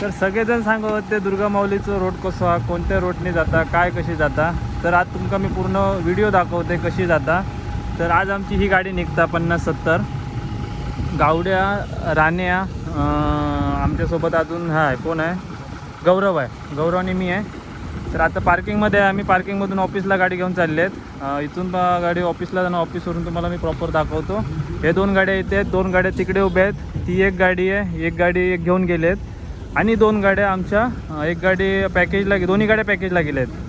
तर सगळेजण सांगत होते दुर्गा माऊलीचं रोड कसं हा कोणत्या रोडने जाता काय कशी जाता? तर आज तुमका मी पूर्ण व्हिडिओ दाखवते कशी जाता. तर आज आमची ही गाडी निघता पन्नास सत्तर. गावड्या राण्या आमच्यासोबत अजून हा आहे कोण आहे? गौरव आहे. गौरव आणि मी आहे. तर आता पार्किंगमध्ये आहे. आम्ही पार्किंगमधून ऑफिसला गाडी घेऊन चालले आहेत इथून गाडी ऑफिसला जाणं ऑफिसवरून तुम्हाला मी प्रॉपर दाखवतो. हे दोन गाड्या इथे आहेत. दोन गाड्या तिकडे उभ्या आहेत. ती एक गाडी आहे. एक गाडी एक घेऊन गेले आहेत आणि दोन गाड्या आमच्या एक गाडी पॅकेजला दोन्ही गाड्या पॅकेजला गेल्या आहेत.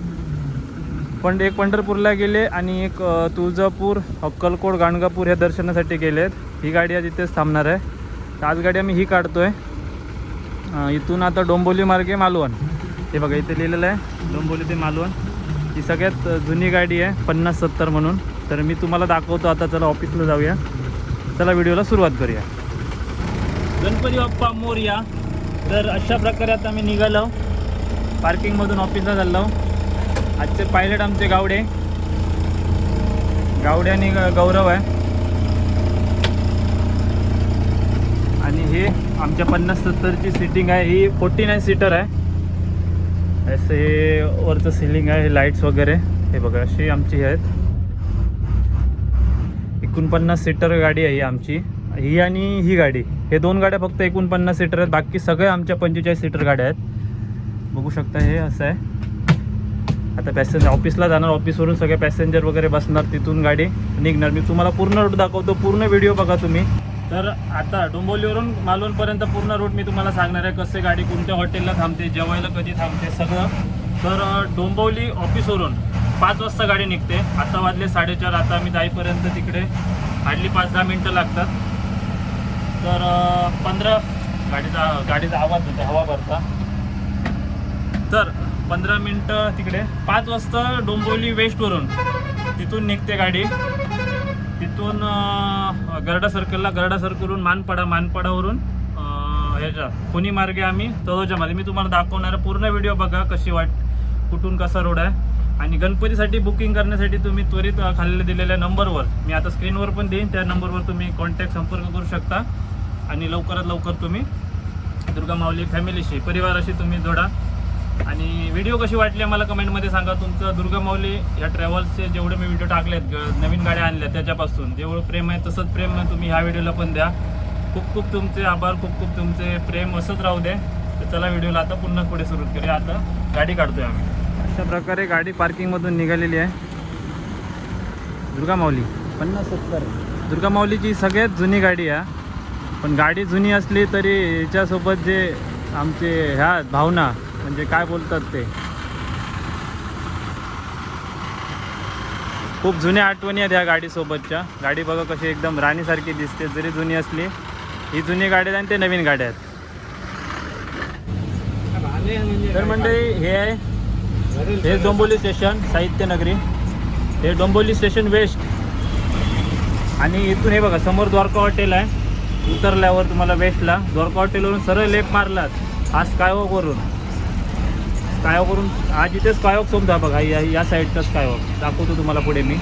पण एक पंढरपूरला गेले आणि एक तुळजापूर अक्कलकोट गाणगापूर ह्या दर्शनासाठी गेले आहेत. ही गाडी आज इथेच थांबणार आहे. आज गाडी आम्ही ही काढतो आहे इथून आता डोंबोली मार्गे मालवण. हे बघा इथे लिहिलेलं आहे डोंबोली ते मालवण. ही सगळ्यात जुनी गाडी आहे पन्नास सत्तर म्हणून. तर मी तुम्हाला दाखवतो आता चला ऑफिसला जाऊया. चला व्हिडिओला सुरुवात करूया. गणपती बाप्पा मोर्या. तर अशा प्रकारे आता आम्ही निघालो. पार्किंगमधून ऑफिसला चाललो. आजचे पायलट आमचे गावडे. गावडे आणि गौरव आहे. आणि हे आमच्या पन्नास सत्तरची सीटिंग आहे. ही फोर्टी नाईन सीटर आहे. असं हे वरचं सिलिंग आहे हे लाईट्स वगैरे. हे बघा अशी आमची आहेत. एकोणपन्नास सीटर गाडी आहे ही आमची. ही आणि ही गाडी. हे दोन गाड्या फक्त एकोणपन्नास सीटर आहेत. बाकी सगळे आमच्या पंचेचाळीस सीटर गाड्या आहेत. बघू शकता हे असं आहे. आता पॅसेंजर ऑफिसला जाणार. ऑफिसवरून सगळे पॅसेंजर वगैरे बसणार तिथून गाडी निघणार. मी तुम्हाला पूर्ण रूट दाखवतो. पूर्ण व्हिडिओ बघा तुम्ही. तर आता डोंबोलीवरून मालवणपर्यंत पूर्ण रूट मी तुम्हाला सांगणार आहे. कसे गाडी कोणत्या हॉटेलला थांबते जेवायला कधी थांबते सगळं. तर डोंबोली ऑफिसवरून पाच वाजता गाडी निघते. आता वाजले साडेचार. आता मी जाईपर्यंत तिकडे हार्डली पाच दहा मिनटं लागतात. तर पंधरा गाडीचा गाडीचा आवाज होते हवा भरता. तर पंधरा मिनटं तिकडे. पाच वाजता डोंबिवली वेस्टवरून तिथून निघते गाडी. तिथून गरडा सर्कलला गरडा सर्कलवरून मानपाडा मानपाडावरून ह्याच्या कोणी मार्गे आम्ही तळोजामध्ये मी तुम्हाला दाखवणार पूर्ण व्हिडिओ बघा कशी वाट कुठून कसा रोड आहे. आणि गणपतीसाठी बुकिंग करण्यासाठी तुम्ही त्वरित अं, दिलेल्या नंबरवर मी आता स्क्रीनवर पण देईन त्या नंबरवर तुम्ही कॉन्टॅक्ट संपर्क करू शकता. आणि लवकरात लवकर तुम्ही दुर्गा माऊली फॅमिलीशी परिवाराशी तुम्ही जोडा. आणि व्हिडिओ कशी वाटली मला कमेंटमध्ये सांगा. तुमचं दुर्गा माऊली या ट्रॅव्हल्सचे जेवढे मी व्हिडिओ टाकलेत ग- नवीन गाड्या आणल्या त्याच्यापासून जेवढं प्रेम आहे तसंच प्रेम तुम्ही ह्या व्हिडिओला पण द्या. खूप खूप तुमचे आभार खूप खूप तुमचे प्रेम असंच राहू दे. तर चला व्हिडिओला आता पुन्हा पुढे सुरू करूया. आता गाडी काढतोय आम्ही. अशा प्रकारे गाडी पार्किंगमधून निघालेली आहे. दुर्गा माऊली. पन्नास सत्तर. दुर्गा माऊलीची सगळ्यात जुनी गाडी आहे. पण गाडी जुनी असली तरी याच्यासोबत जे आमचे ह्या भावना म्हणजे काय बोलतात ते? खूप जुन्या आठवणी आहेत ह्या गाडीसोबतच्या. गाडी बघा कशी एकदम राणीसारखी दिसते. जरी जुनी असली ही जुनी गाडी आहेत आणि ते नवीन गाड्या आहेत. तर मंडळी हे आहे हे डोंबोली स्टेशन साहित्य नगरी हे डोंबोली स्टेशन वेस्ट. आणि इथून हे बघा समोर द्वारका हॉटेल आहे. उतरल्यावर तुम्हाला वेस्टला द्वारका हॉटेलवरून सरळ लेप मारलात. हा स्कायवॉकवरून स्कायवॉकवरून आज इथे स्कायवॉक समजा बघा या या साईडचा स्कायवॉक दाखवतो तुम्हाला पुढे मी.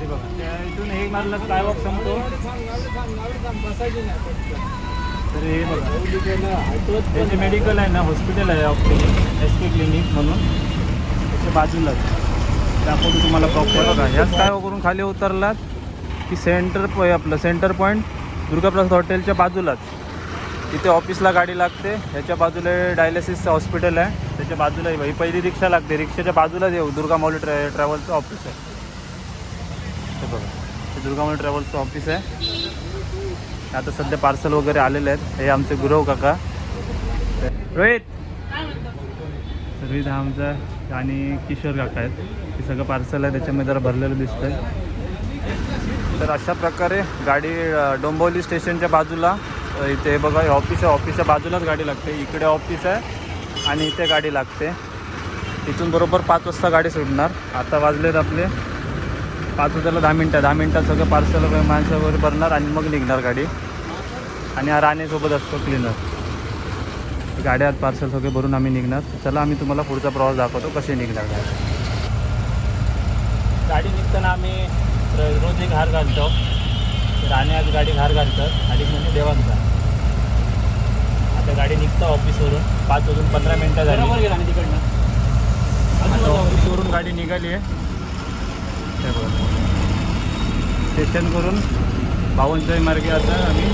ते बघा त्या इथून हे मारला स्कायवॉक संपतो तर हे बघा मेडिकल आहे ना हॉस्पिटल आहे एस के क्लिनिक म्हणून त्याच्या बाजूलाच. दाखवतो तुम्हाला प्रॉपर बघा ह्याच काय करून खाली उतरलात की सेंटर पॉ आपलं सेंटर पॉईंट दुर्गाप्रसाद हॉटेलच्या बाजूलाच. तिथे ऑफिसला गाडी लागते. ह्याच्या बाजूला डायलिसिसचं हॉस्पिटल आहे. त्याच्या बाजूला ही पहिली रिक्षा लागते. रिक्षाच्या बाजूलाच येऊ दुर्गा माऊली ट्रॅ ट्रॅव्हल्सचं ऑफिस आहे. हे बघा हे दुर्गा माऊली ट्रॅव्हल्सचं ऑफिस आहे. आता सध्या पार्सल वगैरे आलेले आहेत. हे आमचे गुरव काका. रोहित! रोहित हा आमचा आणि किशोर काका आहेत. बाकी सगळं पार्सल आहे त्याच्यामध्ये जरा भरलेलं दिसतंय. तर अशा प्रकारे गाडी डोंबोली स्टेशनच्या बाजूला इथे बघा हे ऑफिस आहे. ऑफिसच्या बाजूलाच गाडी लागते. इकडे ऑफिस आहे आणि इथे गाडी लागते. इथून बरोबर पाच वाजता गाडी सुटणार. आता वाजलेत आपले पाच वाजताला दहा मिनटं. दहा मिनटात सगळं पार्सल वगैरे माणसं वगैरे भरणार आणि मग निघणार गाडी. आणि हा राणेसोबत असतो क्लिनर गाड्यात पार्सल सगळे भरून आम्ही निघणार. चला आम्ही तुम्हाला पुढचा प्रवास दाखवतो कसे निघणार. गाडी गाडी निघताना आम्ही रोज एक हार घालतो. आज गाडी घार घालतात आणि म्हणजे देवांचा आता गाडी निघतं ऑफिसवरून. पाच वाजून पंधरा मिनटं झाली. गेला तिकडनं. आता ऑफिसवरून गाडी निघाली आहे. स्टेशन करून बावनचाळी मार्गे आता आम्ही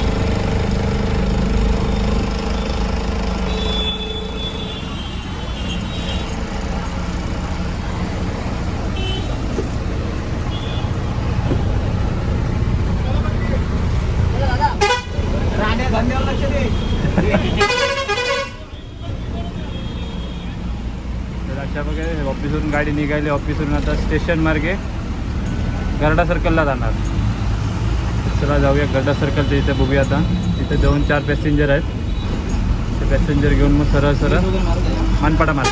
राण्या धंद्यावर लक्ष दे तर अशा प्रकारे ऑफिसवरून गाडी निघाली ऑफिसवरून आता स्टेशन मार्गे. गरडा सर्कलला जाणार. चला जाऊया गरडा सर्कलच्या इथे बघूया आता. तिथे दोन चार पॅसेंजर आहेत. ते पॅसेंजर घेऊन मग सरळ सरळ मानपाडा मार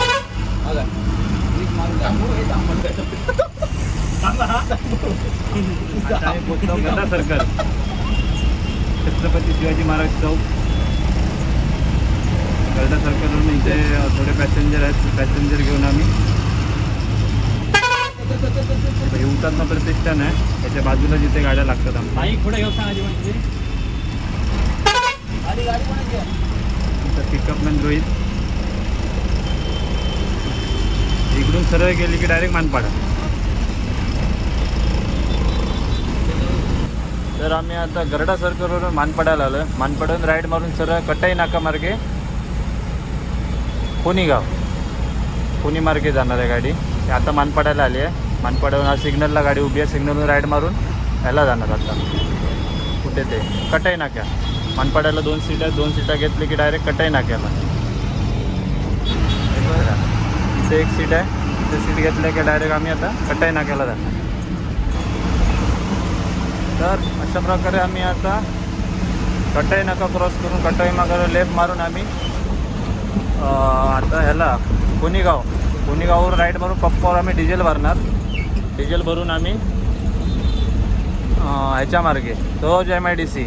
गरडा सर्कल छत्रपती शिवाजी महाराज चौक. गरडा सर्कलवरून इथे थोडे पॅसेंजर आहेत. पॅसेंजर घेऊन आम्ही. हे हुतात्मा प्रतिष्ठान आहे. त्याच्या बाजूला जिथे गाड्या लागतात आमच्या पिकअप मॅन रोहित. इकडून सरळ गेली की डायरेक्ट मानपाडा. तर आम्ही आता गरडा सर्कलवरून मानपाड्याला आलो मानपाड्यावरून राईड मारून सरळ कटाई नाका मार्गे कोणीगाव कोणी मार्गे जाणार आहे गाडी. ती आता मानपाड्याला आली आहे. मानपाड्यावरून आज सिग्नलला गाडी उभी आहे. सिग्नलवरून राईड मारून ह्याला जाणार आता. कुठे ते? कटाई नाक्या. मानपाड्याला दोन सीट आहेत. दोन सीटा घेतली की डायरेक्ट कटाई नाक्याला. इथे एक सीट आहे. इथे सीट घेतली की डायरेक्ट आम्ही आता कटाई नाक्याला जाणार. तर अशा प्रकारे आम्ही आता कटाई नाका क्रॉस करून कटाई नाका लेफ्ट मारून आम्ही आता ह्याला कोणी गाव कोणीगावर राईड भरून पप्पावर आम्ही डिझेल भरणार. डिझेल भरून आम्ही ह्याच्या मार्गे तोज M I D C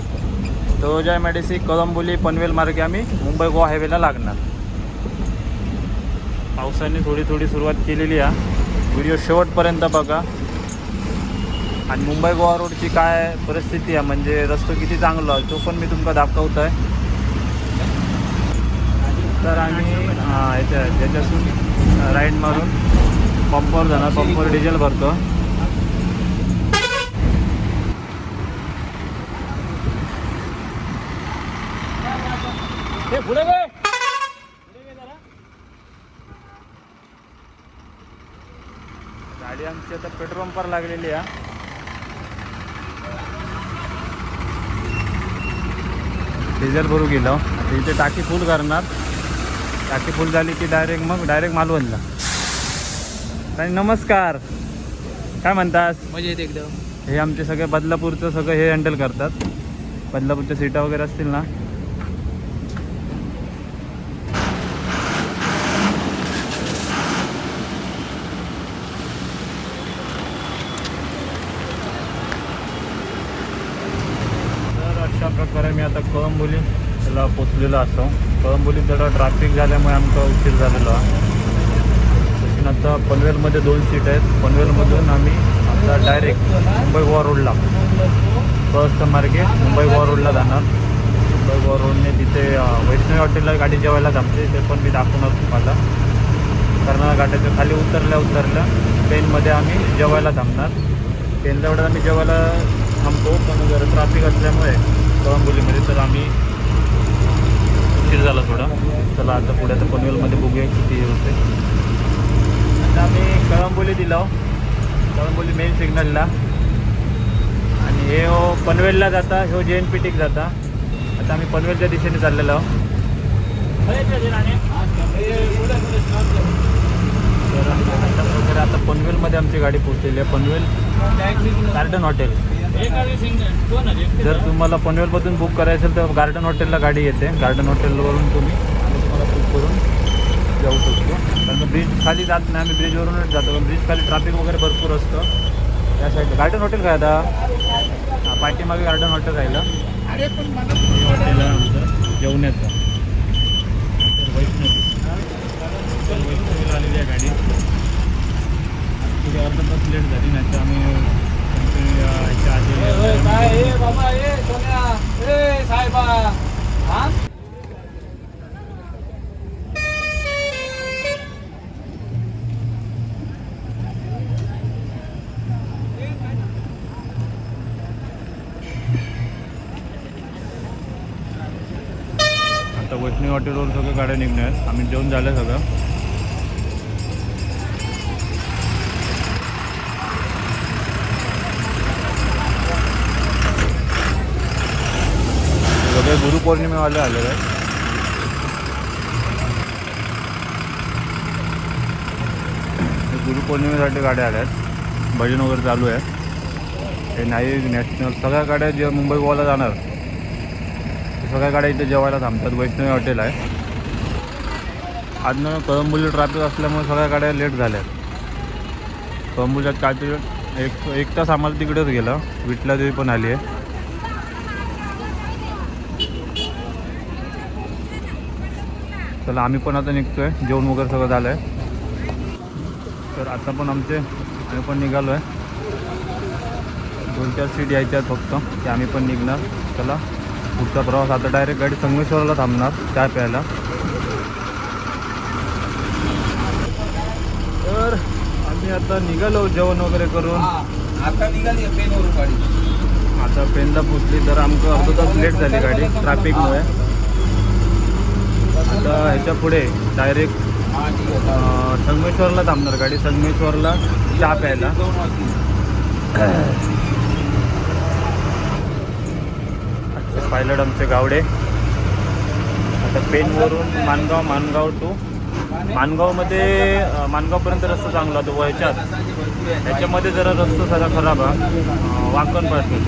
तोज M I D C Kalamboli Panvel मार्गे आम्ही मुंबई गोवा हायवेला लागणार. पावसाने थोडी थोडी सुरुवात केलेली आहे. व्हिडिओ शेवटपर्यंत बघा. आणि मुंबई गोवा रोडची काय परिस्थिती आहे म्हणजे रस्तो किती चांगला आहे तो पण मी तुमका दाखवतो आहे तर आम्ही अं, ह्याच्या राईड मारून पंपवर जाणार पंपवर डिझेल भरतो. गाडी आमची आता पेट्रोल पंपवर लागलेली आहे. डिझेल भरू गेलो. इथे टाकी फुल करणार. टाकी फुल झाली की डायरेक्ट मग डायरेक्ट मालवणला आणि नमस्कार. काय म्हणतास? मजा येते एकदम. हे आमचे सगळे बदलापूरचं सगळं हे हँडल करतात. बदलापूरच्या सीटा वगैरे असतील ना? तर अशा प्रकारे मी आता कळंबोलीला पोचलेलो असो कळंबोलीत जरा ट्रॅफिक झाल्यामुळे आमचा उशीर झालेला. तशी आता पनवेलमध्ये दोन सीट आहेत. पनवेलमधून आम्ही आता डायरेक्ट मुंबई गोवा रोडला फर्स्ट मार्गे मुंबई गोवा रोडला जाणार. मुंबई गोवा रोडने तिथे वैष्णवी हॉटेलला गाडी जेवायला थांबते. ते पण मी दाखवणार तुम्हाला. कर्नाळा घाटाच्या खाली उतरल्या उतरल्या ट्रेनमध्ये आम्ही जेवायला थांबणार. ट्रेनच्या वेळेस आम्ही जेवायला थांबतो पण जर ट्रॅफिक असल्यामुळे कळंबोलीमध्ये तर आम्ही उशीर झाला थोडा. चला आता पुढे आता पनवेलमध्ये बघूया किती होते आता आम्ही कळंबोली दिलो हो. कळंबोली मेन सिग्नलला आणि हे हो पनवेलला जाता हो जे एन पी टीक जाता. आता आम्ही पनवेलच्या दिशेने चाललेलो आहोत. तर आता पनवेलमध्ये आमची गाडी पोहोचलेली आहे. पनवेल गार्डन हॉटेल जर तुम्हाला पनवेलमधून बुक करायचं असेल तर गार्डन हॉटेलला गाडी येते. गार्डन हॉटेलवरून तुम्ही आम्ही तुम्हाला बुक करून जाऊ शकतो. कारण ब्रिज खाली जात नाही आम्ही ब्रिजवरूनच जातो. पण ब्रिज खाली ट्रॅफिक वगैरे भरपूर असतं. त्या साईडला गार्डन हॉटेल काय आता? पाठीमागे गार्डन हॉटेल राहिलं. हॉटेल आमचं जेवण्याचं. वैष्णवी. आलेली आहे गाडी. थोडी अर्धा तास लेट झाली नाही तर आम्ही आता वैष्णवी हॉटेलवर सगळं गाड्या निघणार आम्ही जेवण झालं सगळं. गुरुपौर्णिमेवाले आलेलं आहेत. गुरुपौर्णिमेसाठी गाड्या आल्या आहेत. भजन वगैरे चालू आहे. हे नाही नॅशनल सगळ्या गाड्या जे मुंबई गोवाला जाणार सगळ्या गाड्या इथे जेवायला थांबतात. वैष्णवी हॉटेल आहे. आजनं ना कळंबोली ट्रॅफिक असल्यामुळे सगळ्या गाड्या लेट झाल्या कळंबोलीत तरी एक एक तास आम्हाला तिकडेच गेलं. विटला देवी पण आली आहे. चला आम्ही पण आता निघतोय. जेवण वगैरे सगळं झालं आहे तर आता पण आमचे आम्ही पण निघालो आहे दोन चार सीट यायच्या आहेत फक्त ते आम्ही पण निघणार. चला पुढचा प्रवास आता डायरेक्ट गाडी संगमेश्वरला थांबणार चहा प्यायला. तर आम्ही आता निघालो जेवण वगैरे करून. आता निघाली पेनवरून गाडी. आता पेनला पोचली तर आमचं अर्धा तास लेट झाली गाडी ट्रॅफिकमुळे आता ह्याच्या पुढे डायरेक्ट संगमेश्वरला थांबणार गाडी. संगमेश्वरला चहा प्यायला. आजचे पायलट आमचे गावडे. आता पेनवरून मानगाव मानगाव टू मानगावमध्ये मानगावपर्यंत रस्ता चांगला होता ह्याच्यात त्याच्यामध्ये जरा रस्ता सगळा खराब आहे वाकणपासून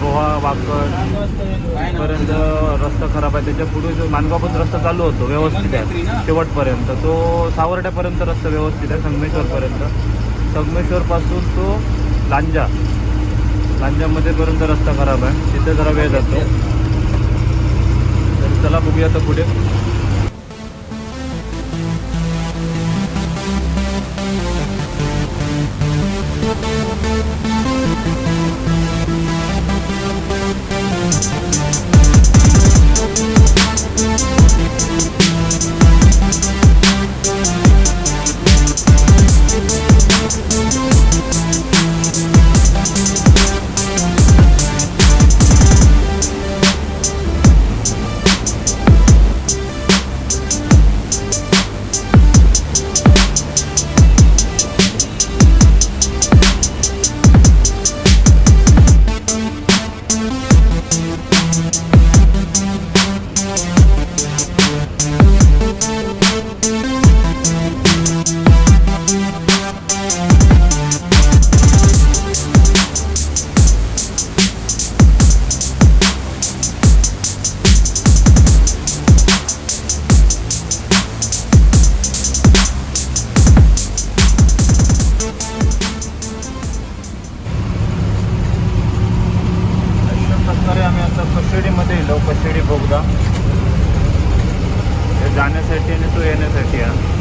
रोहा वाकण पर्यंत रस्ता खराब आहे. त्याच्या पुढे जो मानगावपासून रस्ता चालू होतो व्यवस्थित आहे. शेवटपर्यंत. तो सावर्ड्यापर्यंत रस्ता व्यवस्थित आहे संगमेश्वरपर्यंत. संगमेश्वरपासून तो लांजा. लांजामध्ये पर्यंत रस्ता खराब आहे. तिथे जरा वेळ जातो. तर चला बघूया आता पुढे. अशा जाण्यासाठी आणि तो येण्यासाठी आहे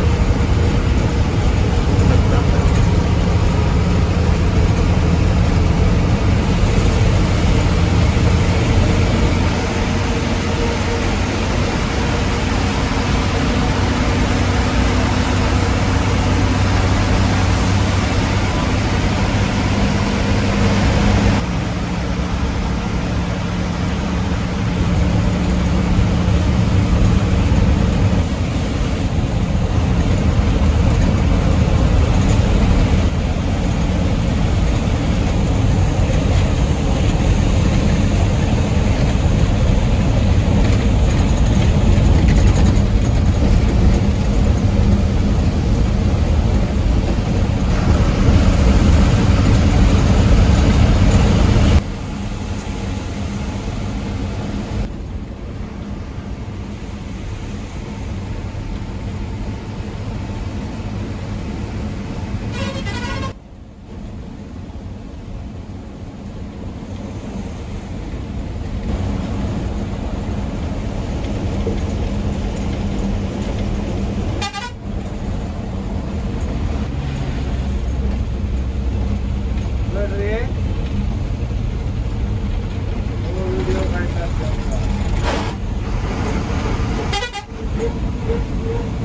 Thank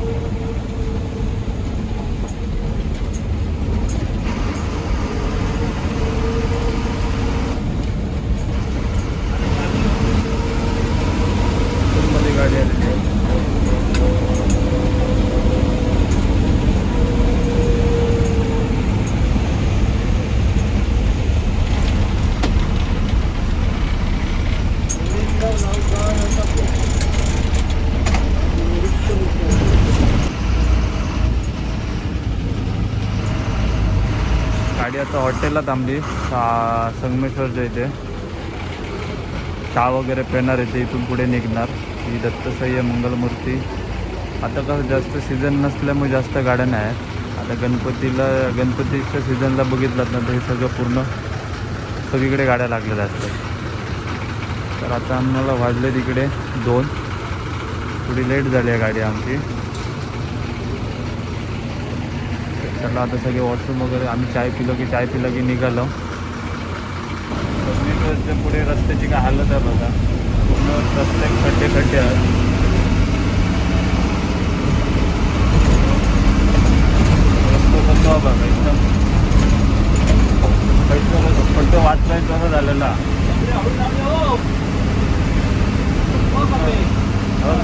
you. आता थांबली. सा- संगमेश्वरच्या इथे चहा वगैरे पेणार इथे इथून पुढे निघणार. ही दत्तसह्य मंगलमूर्ती. आता कसं जास्त सीझन नसल्यामुळे जास्त गाड्या नाही आहेत. आता गणपतीला गणपतीच्या सीझनला बघितलं ना तर हे सगळं पूर्ण सगळीकडे गाड्या लागलेल्या असतात तर आता आम्हाला वाजले तिकडे दोन. थोडी लेट झाली आहे गाडी आमची. चला आता सगळे वॉशरूम वगैरे आम्ही चाय पिलो की चाय पिलं की निघालो. संगमेश्वरच्या पुढे रस्त्याची काय हालत आहे बघा. पूर्ण रस्ते खड्डे खड्डे आहेत. रस्ता बघा एकदम. पैसे फक्त वाचलाय कसं झालेला.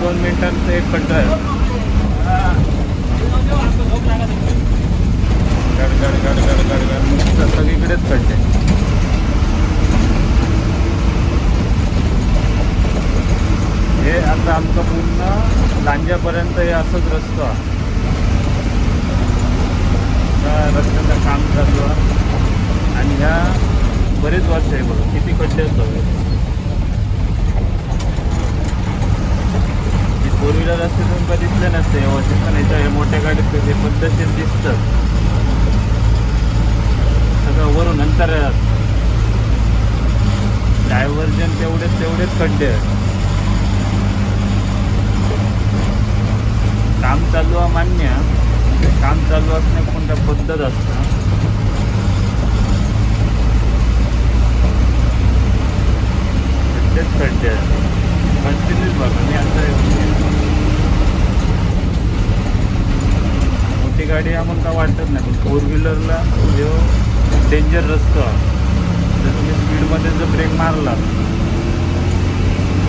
दोन मिनिटांचं एक खड्डा आहे गड गड गड गड गड गड तिकडेच सगळीकडेच हे आता आमचं पूर्ण लांज्यापर्यंत हे असंच रस्तो त्या रस्त्याचं काम चालू आहे. आणि ह्या बरेच वर्ष आहे बघा किती खड्डे बघा. फोर व्हीलर असते तुम्ही बघितले नसते व्यवस्थित पण याच्या हे मोठ्या गाडीत ते पद्धतशीर दिसतं. वरून नंतर डायव्हर्जन तेवढेच तेवढेच खड्डे. आहेत काम चालू आहे मान्य. काम चालू असणे कोणत्या पद्धत असतं? खड्डेच खड्डे. आहेत कंटिन्यूच बघा मी आता मोठी गाडी आम्हाला काय वाटत नाही. पण फोर व्हीलरला जो डेंजर रस्ता. जर तुम्ही स्पीडमध्ये जर ब्रेक मारला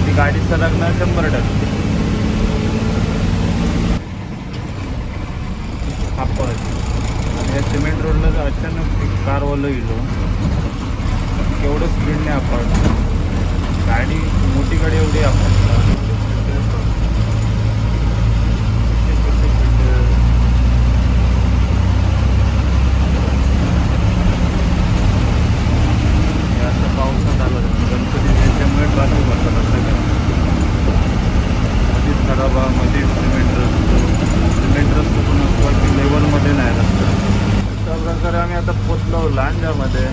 ती गाडी सरकणार शंभर टक्के. आपण या सिमेंट रोडला जर अचानक एक कारवालं गेलो केवढं स्पीडने आपण गाडी मोठी गाडी एवढी आपण असं पावसात आलं गणपती त्याच्यामुळे ट्रॅफिक होतं सगळं मध्येच खराब आहे मध्येच सिमेंट रस्तो सिमेंट रस्तो पण असतो की लेवलमध्ये नाही रस्ता अशा प्रकारे आम्ही आता पोचलो लांजामध्ये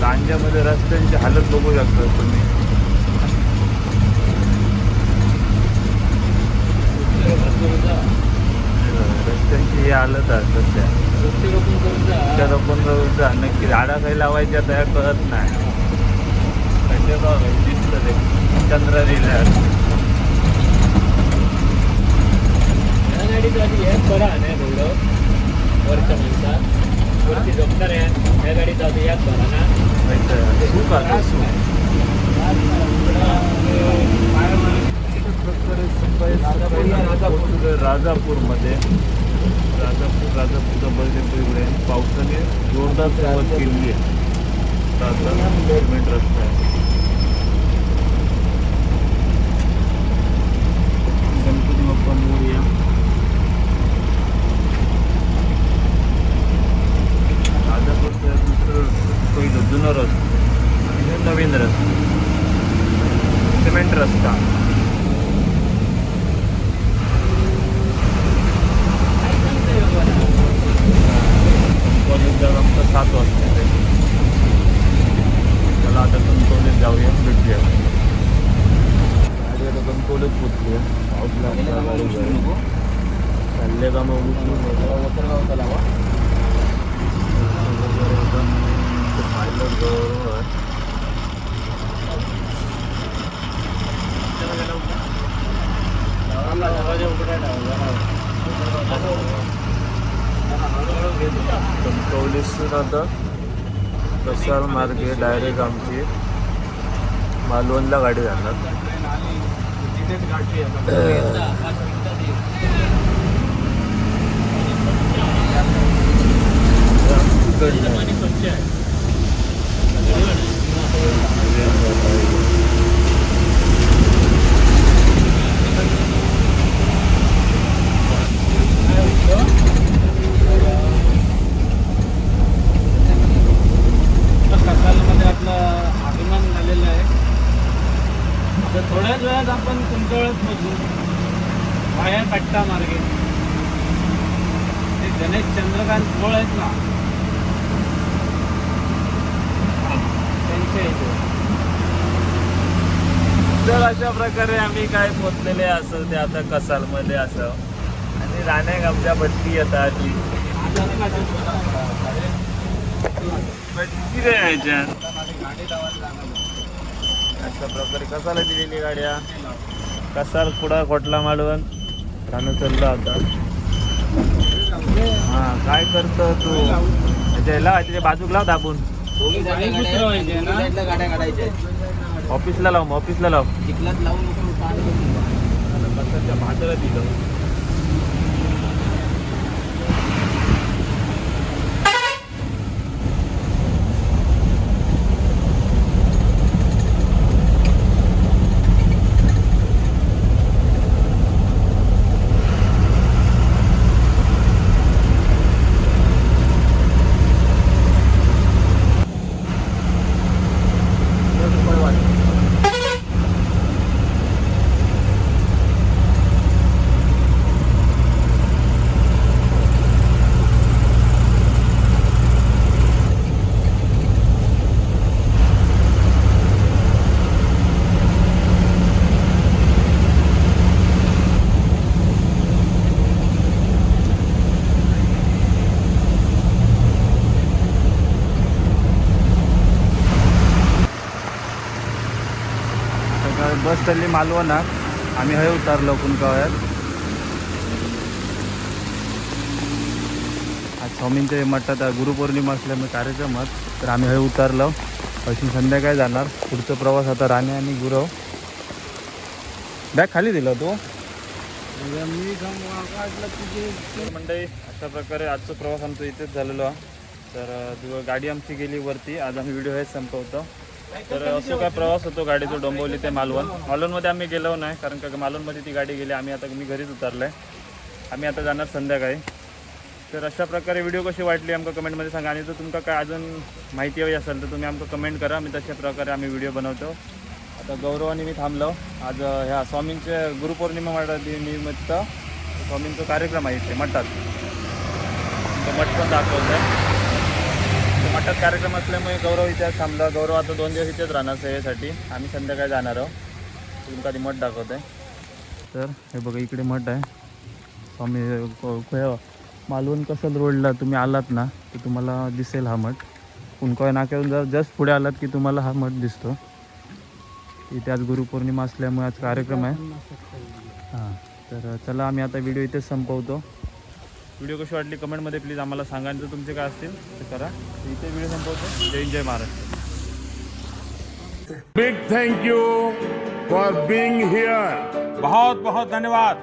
लांजामध्ये रस्त्यांची हालत बघू शकता तुम्ही रस्त्यांची ही हालत आहे सध्या त्या रोपण जा नक्की झाडा काही लावायच्या त्या कळत नाही कसे बघा दिसतं ते चंद्र रिल्यास गाडीचं आधी हेच बरं आहे ना एवढं? वरच्या माणसात वरती डॉक्टर आहे त्या गाडीचं आधी याच बरं ना? सुख आता सुख राजापूरमध्ये राजापूर राजापूरचा बजेट इकडे. पावसाने जोरदार सुरुवात केली आहे. आता सिमेंट रस्ता आहे गणपती बाप्पा मोरया राजापूरचं दुसरं पहिलं जुनं रस्ता आणि हे नवीन रस्ता सिमेंट रस्ता कॉलेज जाऊन आमचं सात वाजता आहे. चला आता कणकवलीत जाऊया भेटूया गाडी आता कणकवलीत पोचली आहे पाऊस लागला गाडी जाईल. चालले का मग उचलून वगैरे. वगैरे एकदम पाहिलं जवळ आहे. कणकवलीसून आता प्रसार मार्गे डायरेक्ट आमची मालवणला गाडी जाणार. प्रकारे आम्ही काय पोचलेले असो ते आता कसालमध्ये असं. आणि राण्याक आमच्या भट्टी येतात. ती भट्टी रे ह्याच्यात अशा प्रकारे कसाला दिलेली गाड्या. कसाल कुडा खोटला मालवण. राहणं चाललं आता. हा काय करतो तू? त्याला त्याच्या बाजूक लाव दाबून. गाड्या काढायच्या. ऑफिसला लाव ऑफिसला लाव. चिखलात लावून भाजला दिलं. मालवणात आम्ही हे उतारलो कुणकावयात आज स्वामींचे मठात आहे, गुरुपौर्णिमा असल्यामुळे कार्यक्रमात तर आम्ही हे उतारलो. अशी संध्याकाळी जाणार. पुढचा प्रवास आता राणे आणि गुरव. बॅग खाली दिला तो. मंडळी अशा प्रकारे आजचा प्रवास आमचा इथेच झालेलो. तर गाडी आमची गेली वरती. आज आम्ही व्हिडिओ हेच संपवतो. तर असं काय प्रवास होतो गाडीचा डोंबवली ते मालवण. मालवणमध्ये आम्ही गेलो नाही कारण का मालवणमध्ये ती गाडी गेली आम्ही आता मी घरीच उतरलं आहे आम्ही आता जाणार संध्याकाळी. तर अशा प्रकारे व्हिडिओ कशी वाटली आमका कमेंटमध्ये सांगा. आणि जर तुमका काय अजून माहिती हवी असेल तर तुम्ही आमका कमेंट करा. मी तशा प्रकारे आम्ही व्हिडिओ बनवतो. आता गौरवाने मी थांबलो. आज ह्या स्वामींचे गुरुपौर्णिमा मठात निमित्त स्वामींचा कार्यक्रम आहे इथे मठात. मठ पण दाखवत आहे मठात कार्यक्रम असल्यामुळे गौरव इथे थांबला. गौरव आता दोन दिवस इथेच राहणार सेवेसाठी आम्ही संध्याकाळी जाणार आहोत. तुमका ती मठ दाखवत आहे तर हे बघा इकडे मठ आहे. स्वामी मालवण कसल रोडला तुम्ही आलात ना तर तुम्हाला दिसेल हा मठ. कुणकोय नाक्यावरून जर जस्ट पुढे आलात की तुम्हाला हा मठ दिसतो. इथे आज गुरुपौर्णिमा असल्यामुळे आज कार्यक्रम आहे. हां तर चला आम्ही आता व्हिडिओ इथेच संपवतो. व्हिडिओ कशी वाटली कमेंटमध्ये प्लीज आम्हाला सांगा जर तुमचे काय असतील ते करा. इथे व्हिडिओ संपवतो. जय जय Maharashtra. Big thank you for being here. बहुत बहुत धन्यवाद.